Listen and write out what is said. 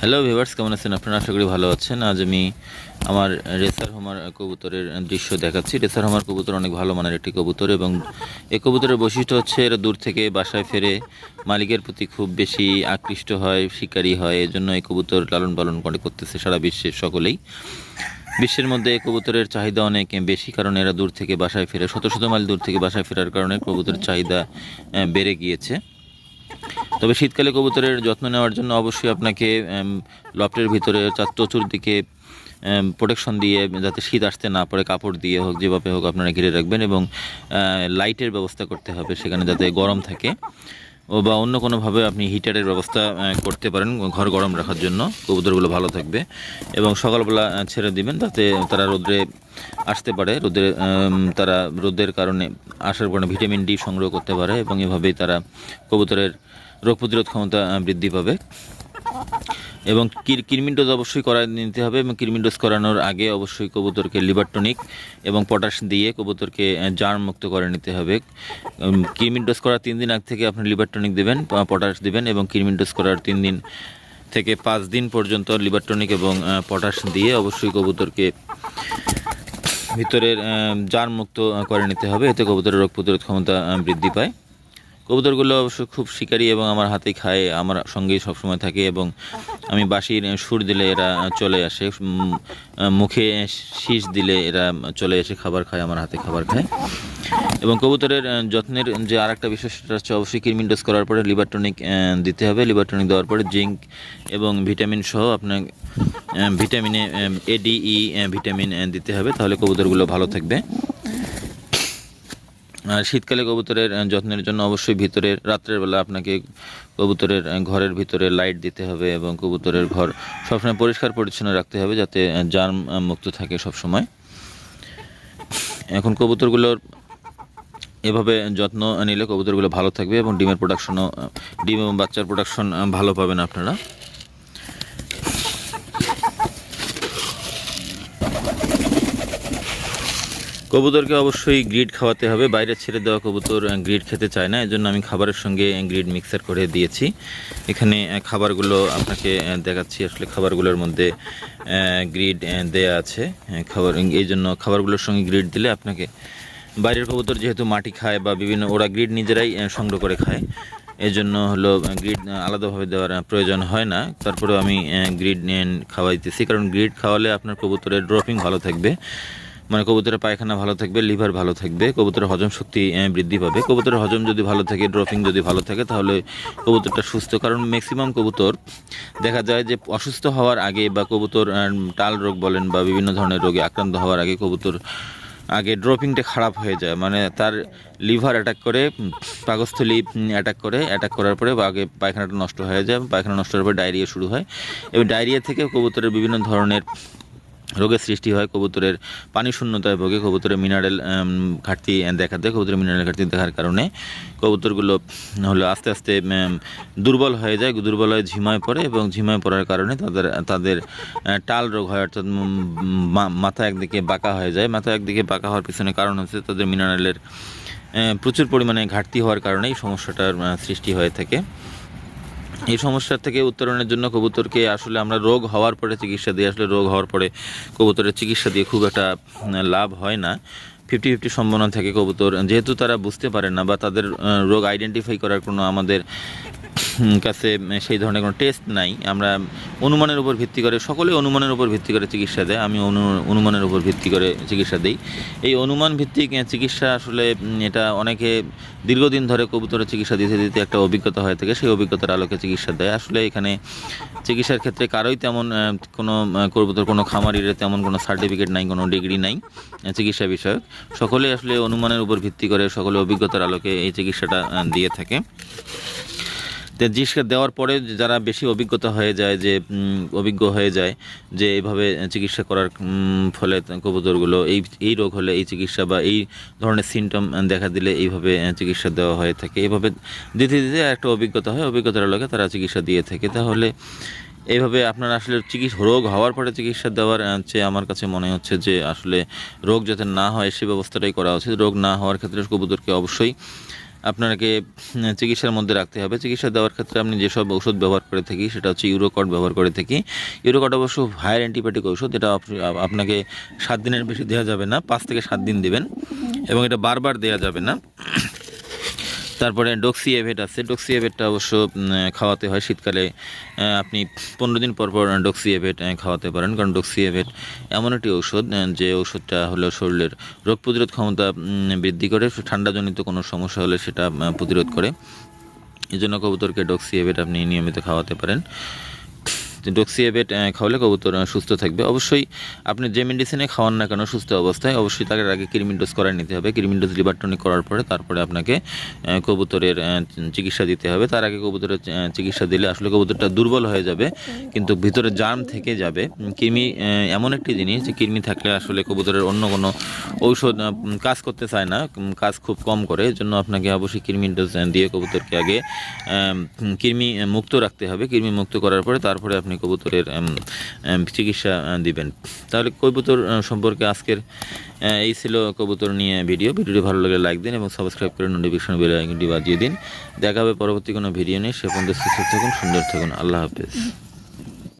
Hello viewers কেমন আছেন? আপনারা আশা করি ভালো আছেন। আজ আমি আমার রেসার হোমার কবুতরের দৃশ্য দেখাচ্ছি। রেসার হোমার কবুতর অনেক ভালো মানের একটি কবুতর এবং এই কবুতরের বৈশিষ্ট্য হচ্ছে এরা দূর থেকে বাসায় ফেরে মালিকের প্রতি খুব বেশি আকৃষ্ট হয়, শিকারী হয়। এজন্য এই কবুতর লালন পালন করে, করতেছে সারা বিশ্বের সকলেই। বিশ্বের মধ্যে কবুতরের চাহিদা অনেক বেশি, কারণ এরা দূর থেকে বাসায় ফেরে, শত শত মাইল দূর থেকে বাসায় ফেরার কারণে কবুতরের চাহিদা বেড়ে গিয়েছে। তবে শীতকালে কবুতরের যত্ন নেওয়ার জন্য অবশ্যই আপনাকে লফটের ভিতরে চতুর্দিকে প্রোটেকশন দিয়ে যাতে শীত আসতে না পারে কাপড় দিয়ে হোক, যেভাবে হোক আপনারা ঘিরে রাখবেন এবং লাইটের ব্যবস্থা করতে হবে সেখানে যাতে গরম থাকে। ও বা অন্য কোনোভাবে আপনি হিটারের ব্যবস্থা করতে পারেন ঘর গরম রাখার জন্য। কবুতরগুলো ভালো থাকবে এবং সকালবেলা ছেড়ে দিবেন যাতে তারা রোদ্রে আসতে পারে। রোদে তারা রোদের কারণে আসার কারণে ভিটামিন ডি সংগ্রহ করতে পারে এবং এভাবেই তারা কবুতরের রোগ প্রতিরোধ ক্ষমতা বৃদ্ধি পাবে। এবং কির- কৃমির ডোজ অবশ্যই করা নিতে হবে এবং কৃমির ডোজ করানোর আগে অবশ্যই কবুতরকে লিভার টনিক এবং পটাশ দিয়ে কবুতরকে জার্ম মুক্ত করে নিতে হবে। কৃমির ডোজ করার তিন দিন আগ থেকে আপনি লিভার টনিক দেবেন পটাশ দেবেন এবং কৃমির ডোজ করার তিন দিন থেকে পাঁচ দিন পর্যন্ত লিভার টনিক এবং পটাশ দিয়ে অবশ্যই কবুতরকে ভিতরের জার্ম মুক্ত করে নিতে হবে। এতে কবুতরের রোগ প্রতিরোধ ক্ষমতা বৃদ্ধি পায়। কবুতরগুলো অবশ্য খুব শিকারী এবং আমার হাতে খায়, আমার সঙ্গেই সবসময় থাকে এবং আমি বাঁশির সুর দিলে এরা চলে আসে মুখে শীষ দিলে এরা চলে এসে খাবার খায়, আমার হাতে খাবার খায়। এবং কবুতরের যত্নের যে আর একটা বিষয় সেটা হচ্ছে অবশ্যই কৃমিন ডোজ করার পরে লিভার টনিক দিতে হবে। লিভার টনিক দেওয়ার পরে জিঙ্ক এবং ভিটামিন সহ আপনার ভিটামিনে এডিই ভিটামিন দিতে হবে। তাহলে কবুতরগুলো ভালো থাকবে। শীতকালে কবুতরের যত্নের জন্য অবশ্যই ভিতরের, রাত্রের বেলা আপনাকে কবুতরের ঘরের ভিতরে লাইট দিতে হবে এবং কবুতরের ঘর সবসময় পরিষ্কার পরিচ্ছন্ন রাখতে হবে যাতে জার্ম মুক্ত থাকে সবসময়। এখন কবুতরগুলোর এভাবে যত্ন নিলে কবুতরগুলো ভালো থাকবে এবং ডিমের প্রোডাকশনও ডিম এবং বাচ্চার প্রোডাকশন ভালো পাবেন আপনারা। কবুতরকে অবশ্যই গ্রিড খাওয়াতে হবে। বাইরে ছেড়ে দেওয়া কবুতর গ্রিড খেতে চায় না, এজন্য আমি খাবারের সঙ্গে গ্রিড মিক্সার করে দিয়েছি। এখানে খাবারগুলো আপনাকে দেখাচ্ছি। আসলে খাবারগুলোর মধ্যে গ্রিড দেয়া আছে। খাবার, এই জন্য খাবারগুলোর সঙ্গে গ্রিড দিলে আপনাকে, বাইরের কবুতর যেহেতু মাটি খায় বা বিভিন্ন, ওরা গ্রিড নিজেরাই সংগ্রহ করে খায়। এই জন্য হলো গ্রিড আলাদাভাবে দেওয়ার প্রয়োজন হয় না। তারপরেও আমি গ্রিড খাওয়াই দিতেছি কারণ গ্রিড খাওয়ালে আপনার কবুতরের ড্রপিং ভালো থাকবে। মানে কবুতরের পায়খানা ভালো থাকবে, লিভার ভালো থাকবে, কবুতরের হজম শক্তি বৃদ্ধি পাবে। কবুতরের হজম যদি ভালো থাকে, ড্রপিং যদি ভালো থাকে, তাহলে কবুতরটা সুস্থ। কারণ ম্যাক্সিমাম কবুতর, দেখা যায় যে অসুস্থ হওয়ার আগে বা কবুতর টাল রোগ বলেন বা বিভিন্ন ধরনের রোগে আক্রান্ত হওয়ার আগে কবুতর, আগে ড্রপিংটা খারাপ হয়ে যায়। মানে তার লিভার অ্যাটাক করে, পাকস্থলী অ্যাটাক করে অ্যাটাক করার পরে আগে পায়খানাটা নষ্ট হয়ে যায়, পায়খানা নষ্ট হওয়ার পরে ডায়রিয়া শুরু হয়। এবং ডায়রিয়া থেকে কবুতরের বিভিন্ন ধরনের রোগের সৃষ্টি হয় কবুতরের পানি শূন্যতায় ভোগে, কবুতরের মিনারেল ঘাটতি দেখা দেয় কবুতরের মিনারেল ঘাটতি দেখার কারণে কবুতরগুলো হলো আস্তে আস্তে দুর্বল হয়ে যায়, দুর্বল হয়ে ঝিমায় পড়ে এবং ঝিমায় পড়ার কারণে তাদের তাদের টাল রোগ হয়, অর্থাৎ মাথা একদিকে বাঁকা হয়ে যায়। মাথা একদিকে বাঁকা হওয়ার পিছনে কারণ হচ্ছে তাদের মিনারেলের প্রচুর পরিমাণে ঘাটতি হওয়ার কারণে এই সমস্যাটার সৃষ্টি হয়ে থাকে। এই সমস্যার থেকে উত্তরণের জন্য কবুতরকে আসলে আমরা রোগ হওয়ার পরে চিকিৎসা দিই আসলে রোগ হওয়ার পরে কবুতরের চিকিৎসা দিয়ে খুব একটা লাভ হয় না। ফিফটি ফিফটি সম্ভাবনা থাকে কবুতর। যেহেতু তারা বুঝতে পারে না বা তাদের রোগ আইডেন্টিফাই করার কোনো আমাদের কাছে সেই ধরনের কোনো টেস্ট নাই। আমরা অনুমানের উপর ভিত্তি করে, সকলে অনুমানের উপর ভিত্তি করে চিকিৎসা দেয়। আমি অনু- অনুমানের উপর ভিত্তি করে চিকিৎসা দিই। এই অনুমান ভিত্তিক চিকিৎসা আসলে এটা অনেকে দীর্ঘদিন ধরে কবুতরের চিকিৎসা দিতে দিতে একটা অভিজ্ঞতা হয়ে থাকে। সেই অভিজ্ঞতার আলোকে চিকিৎসা দেয়। আসলে এখানে চিকিৎসার ক্ষেত্রে কারোই তেমন কোনো কবুতর কোনো খামারির তেমন কোনো সার্টিফিকেট নাই, কোনো ডিগ্রি নাই চিকিৎসা বিষয়ক। সকলে আসলে অনুমানের উপর ভিত্তি করে সকলে অভিজ্ঞতার আলোকে এই চিকিৎসাটা দিয়ে থাকে। তো চিকিৎসা দেওয়ার পরে যারা বেশি অভিজ্ঞতা হয়ে যায়, যে অভিজ্ঞ হয়ে যায়, যে, এইভাবে চিকিৎসা করার ফলে কবুতরগুলো এই এই রোগ হলে এই চিকিৎসা বা এই ধরনের সিমটম দেখা দিলে এইভাবে চিকিৎসা দেওয়া হয়ে থাকে। এইভাবে দিতে দিতে একটা অভিজ্ঞতা হয়, অভিজ্ঞতার লোকে তারা চিকিৎসা দিয়ে থাকে। তাহলে এইভাবে আপনার আসলে চিকিৎসা রোগ হওয়ার পরে চিকিৎসা দেওয়ার চেয়ে আমার কাছে মনে হচ্ছে যে আসলে রোগ যাতে না হয় সে ব্যবস্থাটাই করা উচিত। রোগ না হওয়ার ক্ষেত্রে কবুতরকে অবশ্যই আপনাকে চিকিৎসার মধ্যে রাখতে হবে। চিকিৎসা দেওয়ার ক্ষেত্রে আপনি যেসব ওষুধ ব্যবহার করে থাকি, সেটা হচ্ছে ইউরোকট ব্যবহার করে থাকি। ইউরোকট অবশ্য হায়ার অ্যান্টিবায়োটিক ওষুধ এটা আপনাকে সাত দিনের বেশি দেওয়া যাবে না, পাঁচ থেকে সাত দিন দেবেন এবং এটা বারবার দেওয়া যাবে না। তারপরে ডক্সি এভেট আছে। ডক্সি এভেটটা অবশ্য খাওয়াতে হয় শীতকালে। আপনি পনেরো দিন পর পর ডক্সি এভেট খাওয়াতে পারেন। কারণ ডক্সি এভেট এমন একটি ঔষধ যে ঔষধটা হলো শরীরের রোগ প্রতিরোধ ক্ষমতা বৃদ্ধি করে। ঠান্ডাজনিত কোনো সমস্যা হলে সেটা প্রতিরোধ করে। এই জন্য কবুতরকে ডক্সি এভেট আপনি নিয়মিত খাওয়াতে পারেন। ডক্সিএবেট খাওয়ালে কবুতর সুস্থ থাকবে। অবশ্যই আপনি যে মেডিসিনে খাওয়ান না কেন সুস্থ অবস্থায়, অবশ্যই তাকে আগে ক্রিমিন ডোজ করাই নিতে হবে। ক্রিমিন ডোজ করার পরে তারপরে আপনাকে কবুতরের চিকিৎসা দিতে হবে। তার আগে কবুতরের চিকিৎসা দিলে আসলে কবুতরটা দুর্বল হয়ে যাবে, কিন্তু ভিতরে জার্ম থেকে যাবে। কৃমি এমন একটি জিনিস যে কৃমি থাকলে আসলে কবুতরের অন্য কোনো ঔষধ কাজ করতে চায় না কাজ খুব কম করে। জন্য আপনাকে অবশ্যই কৃমির ডোজ দিয়ে কবুতরকে আগে কৃমি মুক্ত রাখতে হবে। কৃমি মুক্ত করার পরে তারপরে আপনি কবুতরের উম, উম, চিকিৎসা দিবেন। তাহলে কবুতর সম্পর্কে আজকের এই ছিল কবুতর নিয়ে ভিডিও। ভিডিওটি ভালো লাগলে লাইক দিন এবং সাবস্ক্রাইব করে নোটিফিকেশন বেল আইকনটি বাজিয়ে দিন। দেখা হবে পরবর্তী কোনো ভিডিও নিয়ে। সে পর্যন্ত সুস্থ থাকুন সুন্দর থাকুন। আল্লাহ হাফেজ।